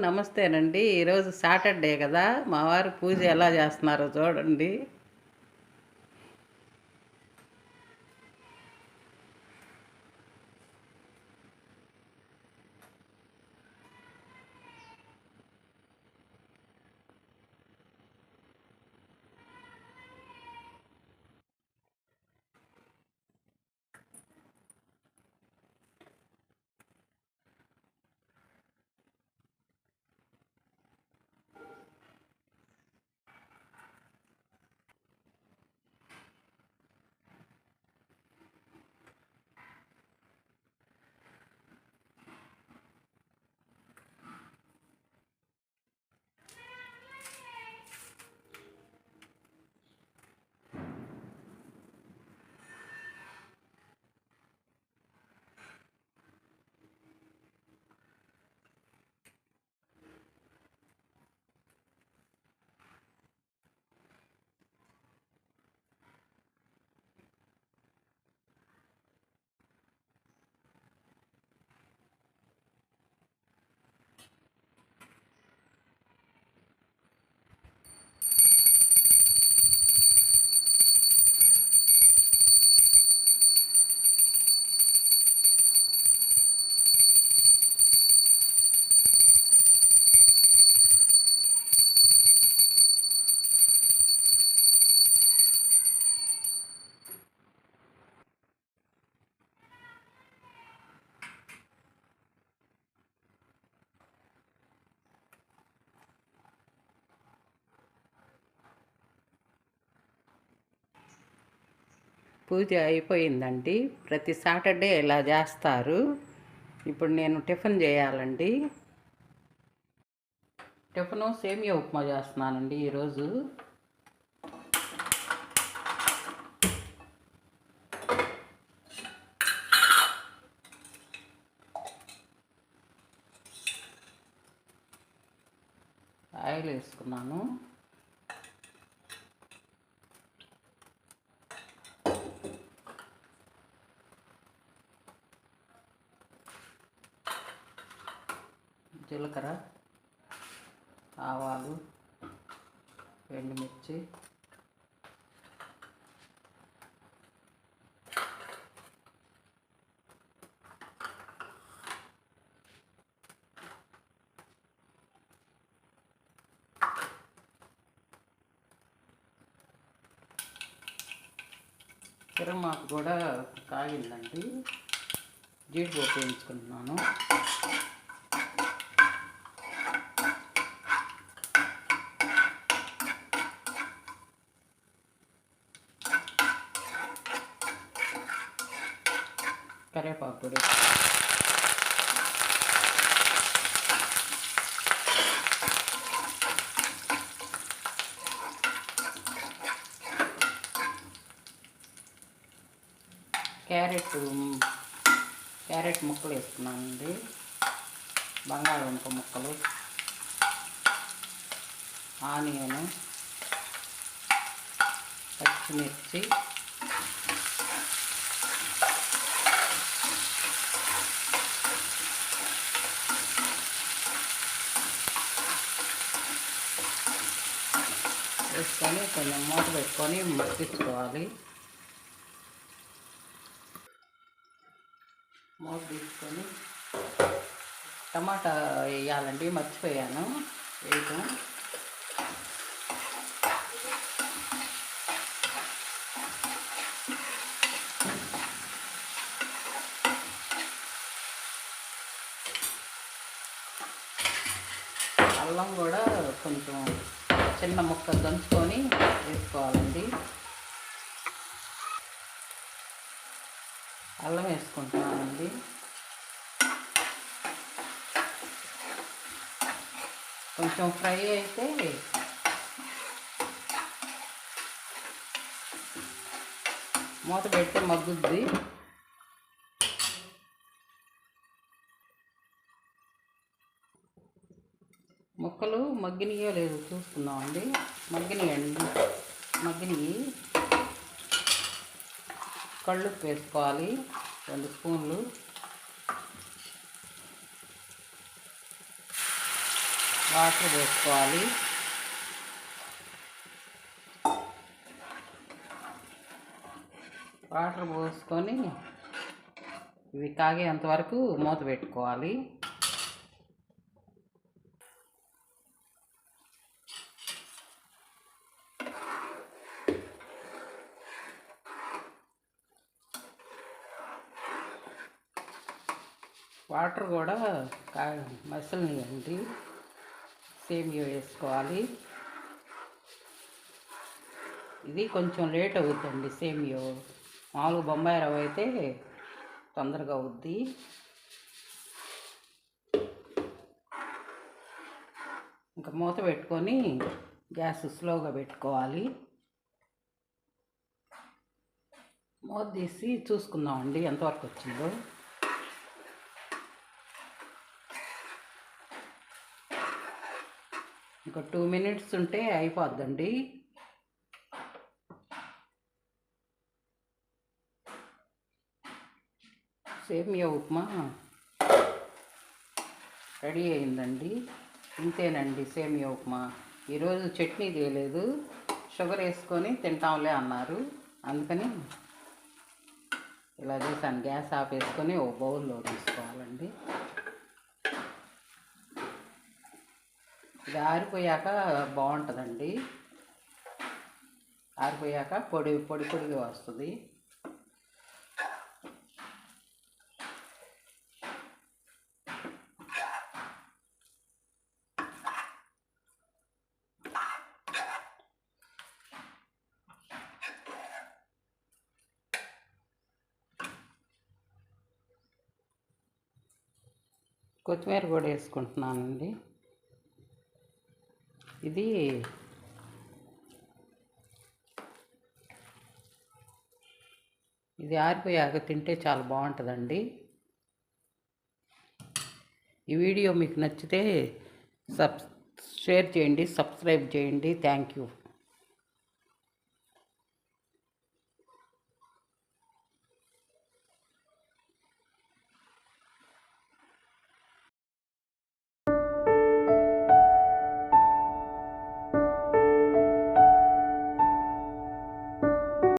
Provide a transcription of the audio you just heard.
నమస్తేనండి. ఈరోజు సాటర్డే కదా. మా వారు పూజ ఎలా చేస్తున్నారో చూడండి. పూజ అయిపోయిందండి. ప్రతి సాటర్డే ఇలా చేస్తారు. ఇప్పుడు నేను టిఫిన్ చేయాలండి. టిఫిన్ సేమియా ఉప్మా చేస్తున్నానండి ఈరోజు. ఆయిల్ వేసుకున్నాను జీలకర్ర ఆవాలు ఎండుమిర్చి తిరమాకు కూడా కాగిందండి జీడిపప్పు వేయించుకుంటున్నాను. కరివేపాకు కూడా క్యారెట్ క్యారెట్ ముక్కలు వేసుకున్నానండి. బంగాళదుంప ముక్కలు. ఆనియను. పచ్చిమిర్చి. వేసుకొని కొంచెం మూత పెట్టుకొని మగ్గించుకోవాలి. మూత తీసుకొని టమాటా వేయాలండి మర్చిపోయాను. వేయటం. అల్లం కూడా కొంచెం చిన్న ముక్క దంచుకొని వేసుకోవాలండి. అల్లం వేసుకుంటున్నానండి. కొంచెం ఫ్రై అయితే మూత పెడితే మగ్గుద్ది. ముక్కలు మగ్గినయో లేదు చూసుకుందామండి. మగ్గినయండి. మగ్గినవి కళ్ళు వేసుకోవాలి. రెండు స్పూన్లు. వాటర్ పోసుకోవాలి వాటర్ పోసుకొని ఇవి కాగేంత వరకు మూత పెట్టుకోవాలి. వాటర్ కూడా కా మసలనియండి. సేమియా వేసుకోవాలి. ఇది కొంచెం లేట్ అవుతుందండి సేమియో మామూలుగా బొంబాయి రవ్వ అయితే తొందరగా అవుద్ది. ఇంకా మూత పెట్టుకొని గ్యాస్ స్లోగా పెట్టుకోవాలి. మూత తీసి చూసుకుందామండి ఎంతవరకు వచ్చిందో. ఇంకా టూ మినిట్స్ ఉంటే అయిపోద్దండి. సేమియా ఉప్మా. రెడీ అయిందండి. ఇంతేనండి సేమియా ఉప్మా. ఈరోజు చట్నీ చేయలేదు. షుగర్ వేసుకొని తింటాంలే అన్నారు. అందుకని ఇలా చేశాను. గ్యాస్ ఆపేసుకొని ఓ బౌల్లో తీసుకోవాలండి. ఇది ఆరిపోయాక బాగుంటుందండి. ఆరిపోయాక పొడి పొడి పొడిగా వస్తుంది. కొత్తిమీర కూడా వేసుకుంటున్నానండి. ఇది ఇది ఆరిపోయాక తింటే చాలా బాగుంటుందండి. ఈ వీడియో మీకు నచ్చితే సబ్ షేర్ చేయండి సబ్స్క్రైబ్ చేయండి. Thank you.